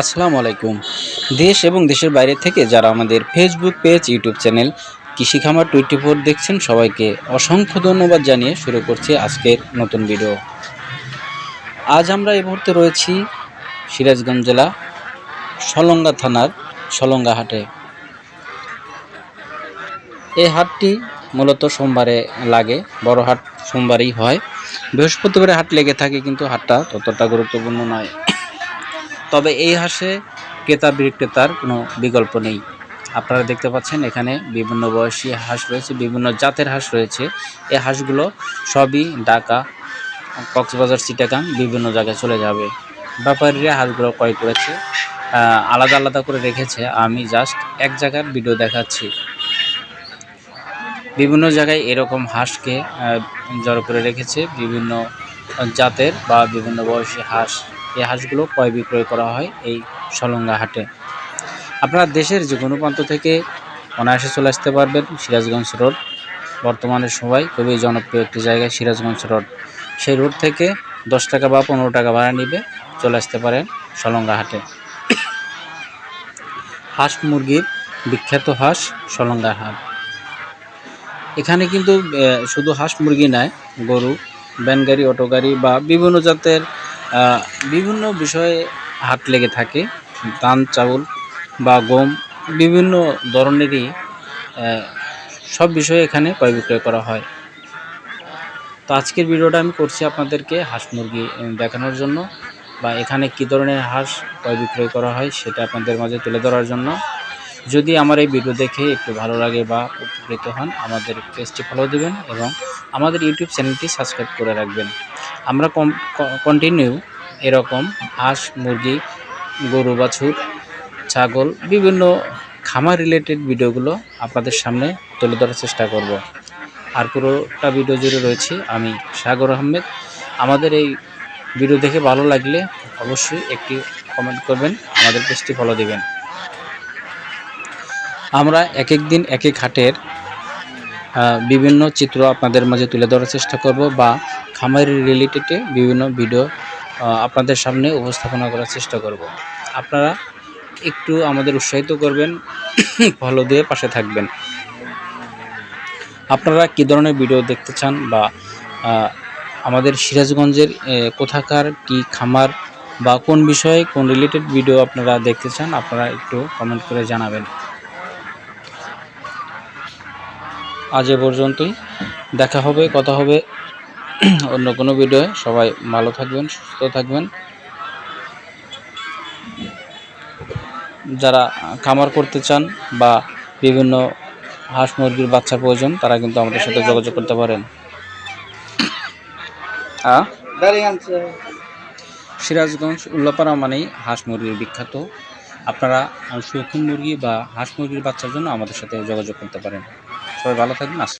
আসসালামু আলাইকুম। দেশ এবং দেশের বাইরে থেকে যারা আমাদের ফেসবুক পেজ ইউটিউব চ্যানেল কৃষি খামার টোয়েন্টি ফোর দেখছেন, সবাইকে অসংখ্য ধন্যবাদ জানিয়ে শুরু করছি আজকের নতুন ভিডিও আজ আমরা এই মুহূর্তে রয়েছি সিরাজগঞ্জ জেলা সলঙ্গা থানার সলঙ্গা হাটে। এই হাটটি মূলত সোমবারে লাগে, বড় হাট সোমবারেই হয়। বৃহস্পতিবারে হাট লেগে থাকে, কিন্তু হাটটা ততটা গুরুত্বপূর্ণ নয়। তবে এই হাঁসে ক্রেতা বিক্রেতার কোনো বিকল্প নেই। আপনারা দেখতে পাচ্ছেন এখানে বিভিন্ন বয়সী হাঁস রয়েছে, বিভিন্ন জাতের হাঁস রয়েছে। এই হাঁসগুলো সবই ঢাকা, কক্সবাজার, চিটাগাং বিভিন্ন জায়গায় চলে যাবে। ব্যাপারীরা হাঁসগুলো ক্রয় করেছে আলাদা আলাদা করে রেখেছে। আমি জাস্ট এক জায়গার ভিডিও দেখাচ্ছি। বিভিন্ন জায়গায় এরকম হাঁসকে জড়ো করে রেখেছে বিভিন্ন জাতের বা বিভিন্ন বয়সী হাঁস। এই হাঁসগুলো ক্রয় বিক্রয় করা হয় এই সলঙ্গা হাটে। আপনারা দেশের যে কোনো প্রান্ত থেকে অনায়াসে চলে আসতে পারবেন সিরাজগঞ্জ রোড। বর্তমানে সবাই খুবই জনপ্রিয় একটি জায়গা সিরাজগঞ্জ রোড। সেই রোড থেকে দশ টাকা বা পনেরো টাকা ভাড়া নিবে চলে আসতে পারেন সলঙ্গা হাটে। হাঁস মুরগির বিখ্যাত হাঁস সলঙ্গা হাট এখানে কিন্তু শুধু হাঁস মুরগি নয়, গরু ভ্যান গাড়ি, অটো গাড়ি বা বিভিন্ন জাতের বিভিন্ন বিষয়ে হাত লেগে থাকে, ধান, চাউল বা গম, বিভিন্ন ধরনেরই সব বিষয়ে এখানে ক্রয় বিক্রয় করা হয়। তো আজকের ভিডিওটা আমি করছি আপনাদেরকে হাঁস মুরগি দেখানোর জন্য বা এখানে কী ধরনের হাঁস ক্রয় বিক্রয় করা হয় সেটা আপনাদের মাঝে তুলে ধরার জন্য। যদি আমার এই ভিডিও দেখে একটু ভালো লাগে বা উপকৃত হন, আমাদের পেজটি ফলো দিবেন এবং আমাদের ইউটিউব চ্যানেলটি সাবস্ক্রাইব করে রাখবেন। আমরা কন্টিনিউ এরকম হাঁস, মুরগি, গরু, বাছুর, ছাগল, বিভিন্ন খামার রিলেটেড ভিডিওগুলো আপনাদের সামনে তুলে ধরার চেষ্টা করব। আর পুরোটা ভিডিও জুড়ে রয়েছে আমি সাগর আহমেদ। আমাদের এই ভিডিও দেখে ভালো লাগলে অবশ্যই একটি কমেন্ট করবেন, আমাদের পেজটি ফলো দিবেন। আমরা এক এক দিন এক এক হাটের বিভিন্ন চিত্র আপনাদের মাঝে তুলে ধরার চেষ্টা করব বা খামারি রিলেটেডে বিভিন্ন ভিডিও আপনাদের সামনে উপস্থাপনা করার চেষ্টা করব। আপনারা একটু আমাদের উৎসাহিত করবেন ফলো দিয়ে পাশে থাকবেন। আপনারা কী ধরনের ভিডিও দেখতে চান বা আমাদের সিরাজগঞ্জের কোথাকার, কি খামার বা কোন বিষয়ে কোন রিলেটেড ভিডিও আপনারা দেখতে চান, আপনারা একটু কমেন্ট করে জানাবেন। আজ এ পর্যন্তই। দেখা হবে, কথা হবে অন্য কোনো ভিডিওয়ে সবাই ভালো থাকবেন, সুস্থ থাকবেন। যারা খামার করতে চান বা বিভিন্ন হাঁস মুরগির বাচ্চা প্রয়োজন, তারা কিন্তু আমাদের সাথে যোগাযোগ করতে পারেন। সিরাজগঞ্জ উল্লাপাড়া মানেই হাঁস মুরগির বিখ্যাত। আপনারা শৌখিন মুরগি বা হাঁস মুরগির বাচ্চার জন্য আমাদের সাথে যোগাযোগ করতে পারেন। সবাই ভালো থাকবেন আস